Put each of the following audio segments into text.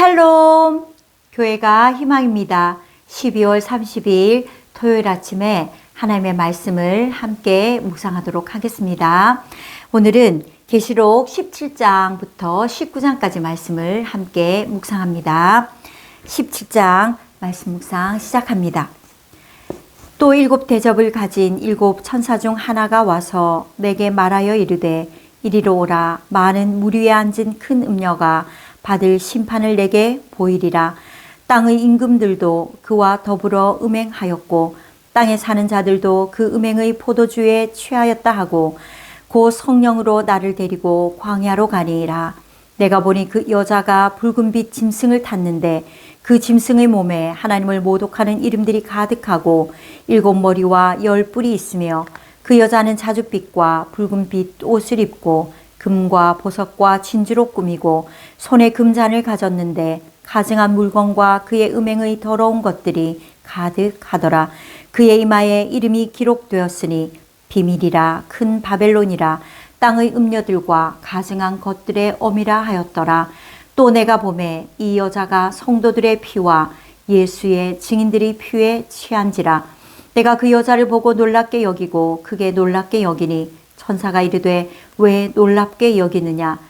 샬롬! 교회가 희망입니다. 12월 30일 토요일 아침에 하나님의 말씀을 함께 묵상하도록 하겠습니다. 오늘은 계시록 17장부터 19장까지 말씀을 함께 묵상합니다. 17장 말씀 묵상 시작합니다. 또 일곱 대접을 가진 일곱 천사 중 하나가 와서 내게 말하여 이르되 이리로 오라 많은 물 위에 앉은 큰 음녀가 받을 심판을 내게 보이리라. 땅의 임금들도 그와 더불어 음행하였고 땅에 사는 자들도 그 음행의 포도주에 취하였다 하고 고 성령으로 나를 데리고 광야로 가니라. 내가 보니 그 여자가 붉은빛 짐승을 탔는데 그 짐승의 몸에 하나님을 모독하는 이름들이 가득하고 일곱 머리와 열 뿔이 있으며 그 여자는 자줏빛과 붉은빛 옷을 입고 금과 보석과 진주로 꾸미고 손에 금잔을 가졌는데 가증한 물건과 그의 음행의 더러운 것들이 가득하더라. 그의 이마에 이름이 기록되었으니 비밀이라 큰 바벨론이라 땅의 음녀들과 가증한 것들의 어미라 하였더라. 또 내가 봄에 이 여자가 성도들의 피와 예수의 증인들의 피에 취한지라. 내가 그 여자를 보고 놀랍게 여기고 크게 놀랍게 여기니 천사가 이르되 왜 놀랍게 여기느냐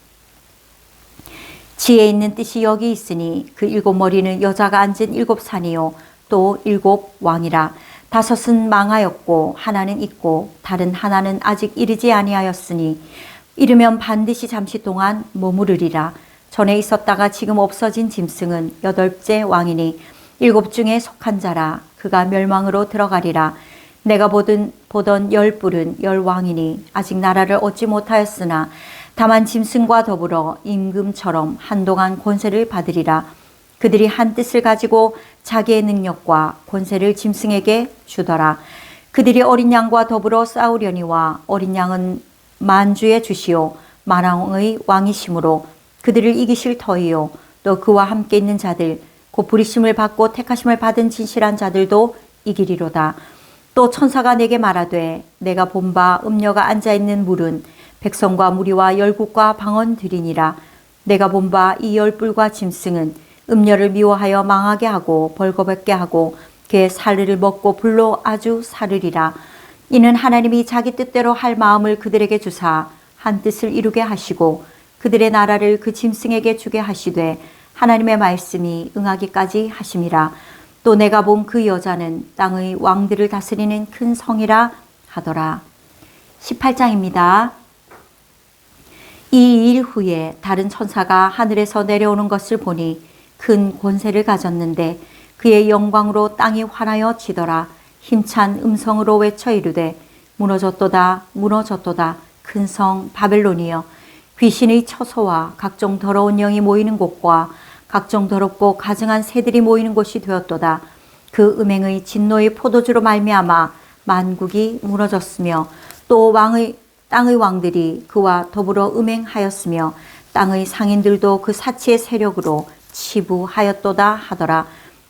지혜 있는 뜻이 여기 있으니 그 일곱 머리는 여자가 앉은 일곱 산이요 또 일곱 왕이라. 다섯은 망하였고 하나는 있고 다른 하나는 아직 이르지 아니하였으니. 이르면 반드시 잠시 동안 머무르리라. 전에 있었다가 지금 없어진 짐승은 여덟째 왕이니 일곱 중에 속한 자라. 그가 멸망으로 들어가리라. 내가 보던 보던 열 뿔은 열 왕이니 아직 나라를 얻지 못하였으나 다만 짐승과 더불어 임금처럼 한동안 권세를 받으리라. 그들이 한 뜻을 가지고 자기의 능력과 권세를 짐승에게 주더라. 그들이 어린 양과 더불어 싸우려니와 어린 양은 만주의 주시오 만왕의 왕이심으로 그들을 이기실 터이요 또 그와 함께 있는 자들 곧 부리심을 받고 택하심을 받은 진실한 자들도 이기리로다. 또 천사가 내게 말하되 내가 본바 음녀가 앉아 있는 물은 백성과 무리와 열국과 방언들이니라 내가 본 바 이 열불과 짐승은 음녀를 미워하여 망하게 하고 벌거벗게 하고 그의 살을 먹고 불로 아주 사르리라 이는 하나님이 자기 뜻대로 할 마음을 그들에게 주사 한 뜻을 이루게 하시고 그들의 나라를 그 짐승에게 주게 하시되 하나님의 말씀이 응하기까지 하심이라 또 내가 본 그 여자는 땅의 왕들을 다스리는 큰 성이라 하더라. 18장입니다. 이 일 후에 다른 천사가 하늘에서 내려오는 것을 보니 큰 권세를 가졌는데 그의 영광으로 땅이 환하여 지더라. 힘찬 음성으로 외쳐 이르되 무너졌도다 무너졌도다 큰 성 바벨론이여 귀신의 처소와 각종 더러운 영이 모이는 곳과 각종 더럽고 가증한 새들이 모이는 곳이 되었도다. 그 음행의 진노의 포도주로 말미암아 만국이 무너졌으며 또 왕의 땅의 왕들이 그와 더불어 음행하였으며 땅의 상인들도 그 사치의 세력으로 치부하였도다 하더라.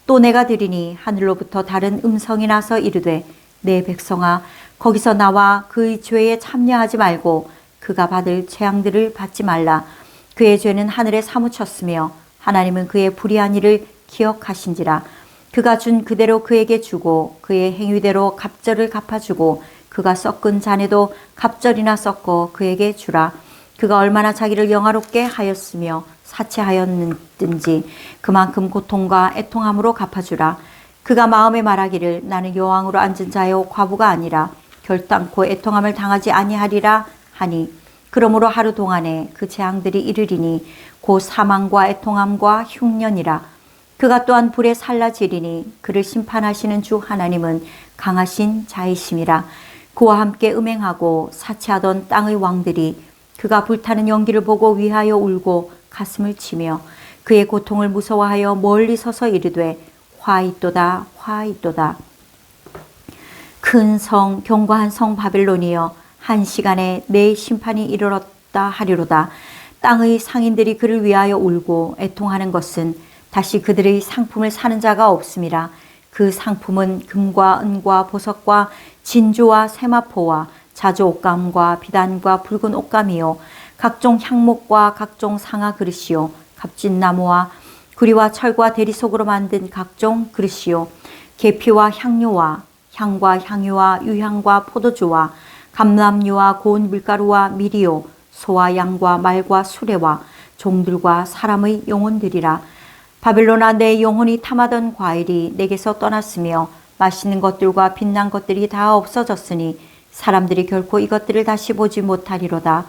또 내가 들으니 하늘로부터 다른 음성이 나서 이르되 내 백성아 거기서 나와 그의 죄에 참여하지 말고 그가 받을 재앙들을 받지 말라. 그의 죄는 하늘에 사무쳤으며 하나님은 그의 불의한 일을 기억하신지라 그가 준 그대로 그에게 주고 그의 행위대로 갑절을 갚아주고 그가 섞은 잔에도 갑절이나 섞어 그에게 주라. 그가 얼마나 자기를 영화롭게 하였으며 사치하였는지 그만큼 고통과 애통함으로 갚아주라. 그가 마음에 말하기를 나는 여왕으로 앉은 자요 과부가 아니라 결단코 애통함을 당하지 아니하리라 하니. 그러므로 하루 동안에 그 재앙들이 이르리니 곧 사망과 애통함과 흉년이라. 그가 또한 불에 살라지리니 그를 심판하시는 주 하나님은 강하신 자이심이라 그와 함께 음행하고 사치하던 땅의 왕들이 그가 불타는 연기를 보고 위하여 울고 가슴을 치며 그의 고통을 무서워하여 멀리 서서 이르되 화 있도다 화 있도다. 큰성 견고한 성 바벨론이여 한 시간에 내 심판이 이르렀다 하리로다. 땅의 상인들이 그를 위하여 울고 애통하는 것은 다시 그들의 상품을 사는 자가 없음이라 그 상품은 금과 은과 보석과 진주와 세마포와 자주 옷감과 비단과 붉은 옷감이요. 각종 향목과 각종 상아 그릇이요. 값진 나무와 구리와 철과 대리석으로 만든 각종 그릇이요. 계피와 향료와 향과 향유와 유향과 포도주와 감람유와 고운 밀가루와 미리요. 소와 양과 말과 수레와 종들과 사람의 영혼들이라 바벨로나 내 영혼이 탐하던 과일이 내게서 떠났으며 맛있는 것들과 빛난 것들이 다 없어졌으니 사람들이 결코 이것들을 다시 보지 못하리로다.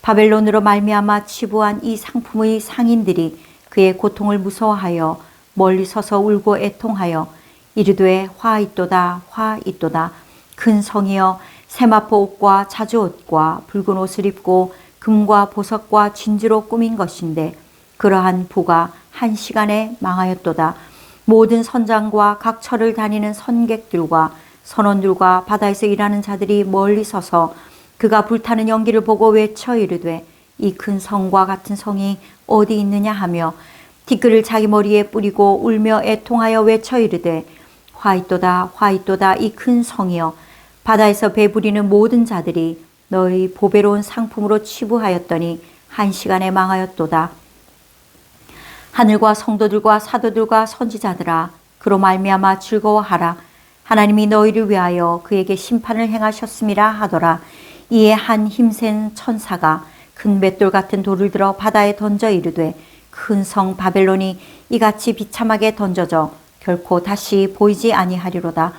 바벨론으로 말미암아 치부한 이 상품의 상인들이 그의 고통을 무서워하여 멀리 서서 울고 애통하여 이르되 화 있도다 화 있도다 큰 성이여 세마포 옷과 자주 옷과 붉은 옷을 입고 금과 보석과 진주로 꾸민 것인데 그러한 부가 한 시간에 망하였도다. 모든 선장과 각 철을 다니는 선객들과 선원들과 바다에서 일하는 자들이 멀리 서서 그가 불타는 연기를 보고 외쳐 이르되 이 큰 성과 같은 성이 어디 있느냐 하며 티끌을 자기 머리에 뿌리고 울며 애통하여 외쳐 이르되 화이또다 화이또다 이 큰 성이여 바다에서 배부리는 모든 자들이 너희 보배로운 상품으로 치부하였더니 한 시간에 망하였도다. 하늘과 성도들과 사도들과 선지자들아 그로 말미암아 즐거워하라. 하나님이 너희를 위하여 그에게 심판을 행하셨음이라 하더라. 이에 한 힘센 천사가 큰 맷돌 같은 돌을 들어 바다에 던져 이르되 큰 성 바벨론이 이같이 비참하게 던져져 결코 다시 보이지 아니하리로다.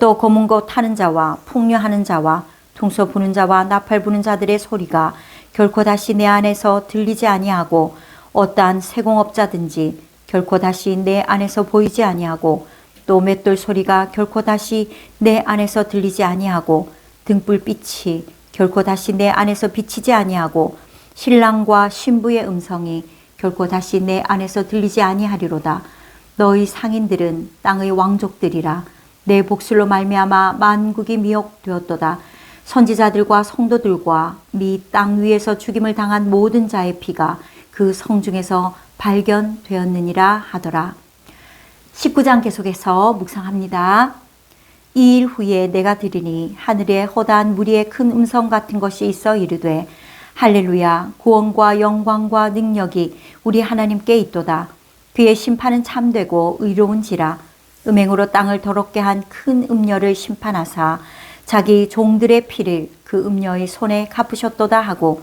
또 검은 것 타는 자와 풍류하는 자와 퉁소 부는 자와 나팔 부는 자들의 소리가 결코 다시 내 안에서 들리지 아니하고 어떠한 세공업자든지 결코 다시 내 안에서 보이지 아니하고 또 맷돌 소리가 결코 다시 내 안에서 들리지 아니하고 등불빛이 결코 다시 내 안에서 비치지 아니하고 신랑과 신부의 음성이 결코 다시 내 안에서 들리지 아니하리로다. 너희 상인들은 땅의 왕족들이라 내 복술로 말미암아 만국이 미혹되었도다. 선지자들과 성도들과 미 땅 위에서 죽임을 당한 모든 자의 피가 그 성 중에서 발견되었느니라 하더라. 19장 계속해서 묵상합니다. 이 일 후에 내가 들으니 하늘에 허다한 무리의 큰 음성 같은 것이 있어 이르되 할렐루야 구원과 영광과 능력이 우리 하나님께 있도다. 그의 심판은 참되고 의로운지라 음행으로 땅을 더럽게 한 큰 음녀를 심판하사 자기 종들의 피를 그 음녀의 손에 갚으셨도다 하고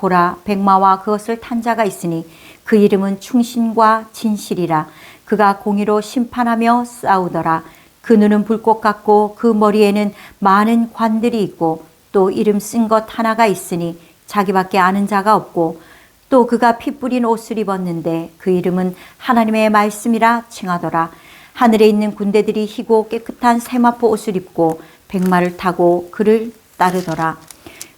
보라 백마와 그것을 탄 자가 있으니 그 이름은 충신과 진실이라. 그가 공의로 심판하며 싸우더라. 그 눈은 불꽃 같고 그 머리에는 많은 관들이 있고 또 이름 쓴 것 하나가 있으니 자기밖에 아는 자가 없고 또 그가 피 뿌린 옷을 입었는데 그 이름은 하나님의 말씀이라 칭하더라. 하늘에 있는 군대들이 희고 깨끗한 세마포 옷을 입고 백마를 타고 그를 따르더라.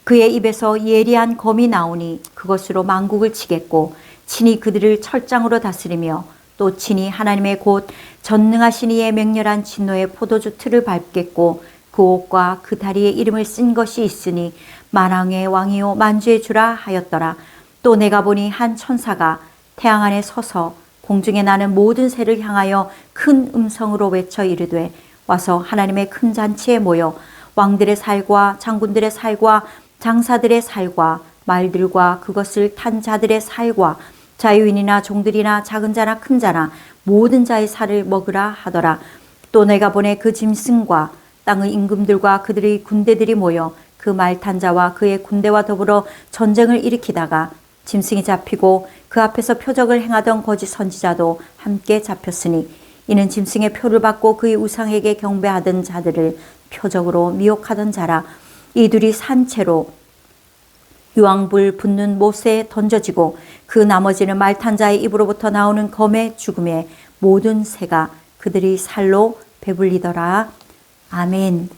그의 입에서 예리한 검이 나오니 그것으로 망국을 치겠고 친히 그들을 철장으로 다스리며 또 친히 하나님의 곧 전능하신 이의 맹렬한 진노의 포도주 틀을 밟겠고 그 옷과 그 다리에 이름을 쓴 것이 있으니 만왕의 왕이요 만주의 주라 하였더라. 또 내가 보니 한 천사가 태양 안에 서서 공중에 나는 모든 새를 향하여 큰 음성으로 외쳐 이르되 와서 하나님의 큰 잔치에 모여 왕들의 살과 장군들의 살과 장사들의 살과 말들과 그것을 탄 자들의 살과 자유인이나 종들이나 작은 자나 큰 자나 모든 자의 살을 먹으라 하더라. 또 내가 보내 그 짐승과 땅의 임금들과 그들의 군대들이 모여 그 말탄 자와 그의 군대와 더불어 전쟁을 일으키다가 짐승이 잡히고 그 앞에서 표적을 행하던 거짓 선지자도 함께 잡혔으니 이는 짐승의 표를 받고 그의 우상에게 경배하던 자들을 표적으로 미혹하던 자라 이들이 산 채로 유황불 붙는 못에 던져지고 그 나머지는 말탄 자의 입으로부터 나오는 검의 죽음에 모든 새가 그들이 살로 배불리더라. 아멘.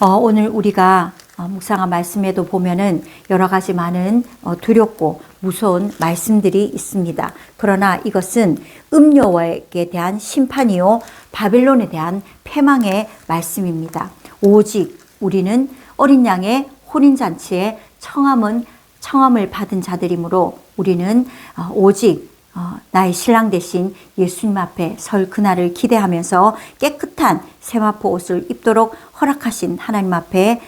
어, 오늘 우리가 어, 묵상한 말씀에도 보면은 여러 가지 많은 어, 두렵고 무서운 말씀들이 있습니다. 그러나 이것은 음료에 대한 심판이요 바빌론에 대한 패망의 말씀입니다. 오직 우리는 어린 양의 혼인 잔치에 청함은 청함을 받은 자들이므로 우리는 어, 오직 어, 나의 신랑 대신 예수님 앞에 설 그날을 기대하면서 깨끗한 세마포 옷을 입도록 허락하신 하나님 앞에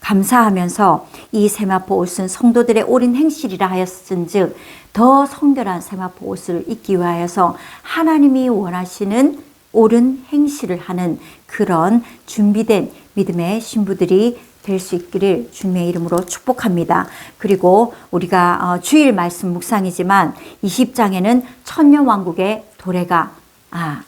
감사하면서 이 세마포 옷은 성도들의 옳은 행실이라 하였은즉 더 성결한 세마포 옷을 입기 위하여서 하나님이 원하시는 옳은 행실을 하는 그런 준비된 믿음의 신부들이 될 수 있기를 주님의 이름으로 축복합니다. 그리고 우리가 어, 주일 말씀 묵상이지만 20장에는 천년 왕국의 도래가 아,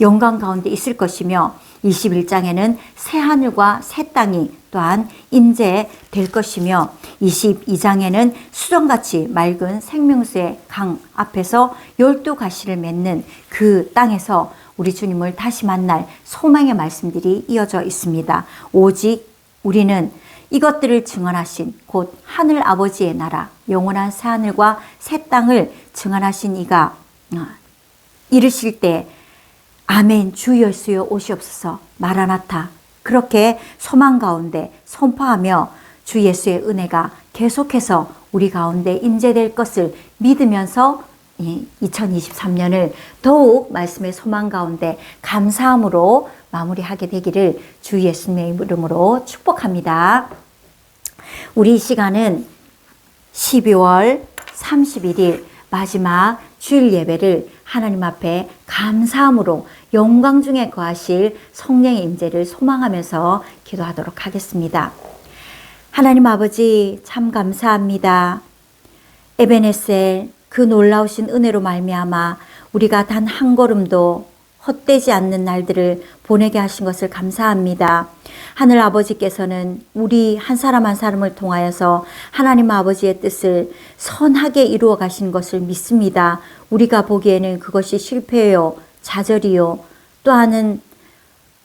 영광 가운데 있을 것이며 21장에는 새 하늘과 새 땅이 또한 인재될 것이며 22장에는 수정같이 맑은 생명수의 강 앞에서 열두 가시를 맺는 그 땅에서 우리 주님을 다시 만날 소망의 말씀들이 이어져 있습니다. 오직 우리는 이것들을 증언하신 곧 하늘 아버지의 나라 영원한 새 하늘과 새 땅을 증언하신 이가 어, 이르실 때 아멘 주 예수여 오시옵소서 마라나타 그렇게 소망 가운데 선포하며 주 예수의 은혜가 계속해서 우리 가운데 임재될 것을 믿으면서 2023년을 더욱 말씀의 소망 가운데 감사함으로 마무리하게 되기를 주 예수님의 이름으로 축복합니다. 우리 시간은 12월 31일 마지막 주일 예배를 하나님 앞에 감사함으로 영광 중에 거하실 성령의 임재를 소망하면서 기도하도록 하겠습니다. 하나님 아버지 참 감사합니다. 에베네셀 그 놀라우신 은혜로 말미암아 우리가 단 한 걸음도 헛되지 않는 날들을 보내게 하신 것을 감사합니다. 하늘 아버지께서는 우리 한 사람 한 사람을 통하여서 하나님 아버지의 뜻을 선하게 이루어 가신 것을 믿습니다. 우리가 보기에는 그것이 실패요, 좌절이요, 또한은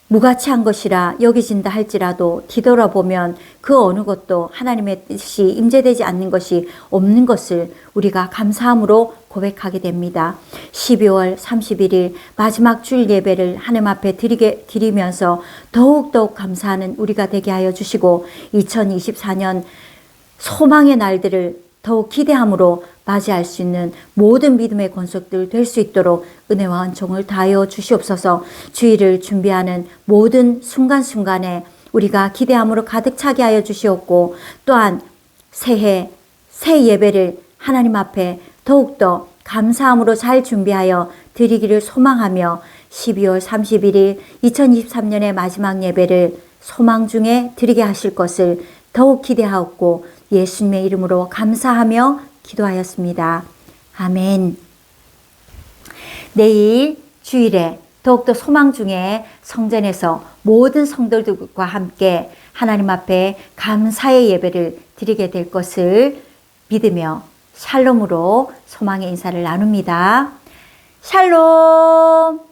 무가치한 것이라 여기진다 할지라도 뒤돌아보면 그 어느 것도 하나님의 뜻이 임재되지 않는 것이 없는 것을 우리가 감사함으로 고백하게 됩니다. 12월 31일 마지막 줄 예배를 하나님 앞에 드리게 드리면서 더욱더욱 감사하는 우리가 되게 하여 주시고 2024년 소망의 날들을 더욱 기대함으로 맞이할 수 있는 모든 믿음의 권속들 될 수 있도록 은혜와 은총을 다하여 주시옵소서. 주의를 준비하는 모든 순간순간에 우리가 기대함으로 가득 차게 하여 주시옵고 또한 새해 새 예배를 하나님 앞에 더욱더 감사함으로 잘 준비하여 드리기를 소망하며 12월 31일 2023년의 마지막 예배를 소망 중에 드리게 하실 것을 더욱 기대하옵고 예수님의 이름으로 감사하며 기도하였습니다. 아멘. 내일 주일에 더욱더 소망 중에 성전에서 모든 성도들과 함께 하나님 앞에 감사의 예배를 드리게 될 것을 믿으며 샬롬으로 소망의 인사를 나눕니다. 샬롬!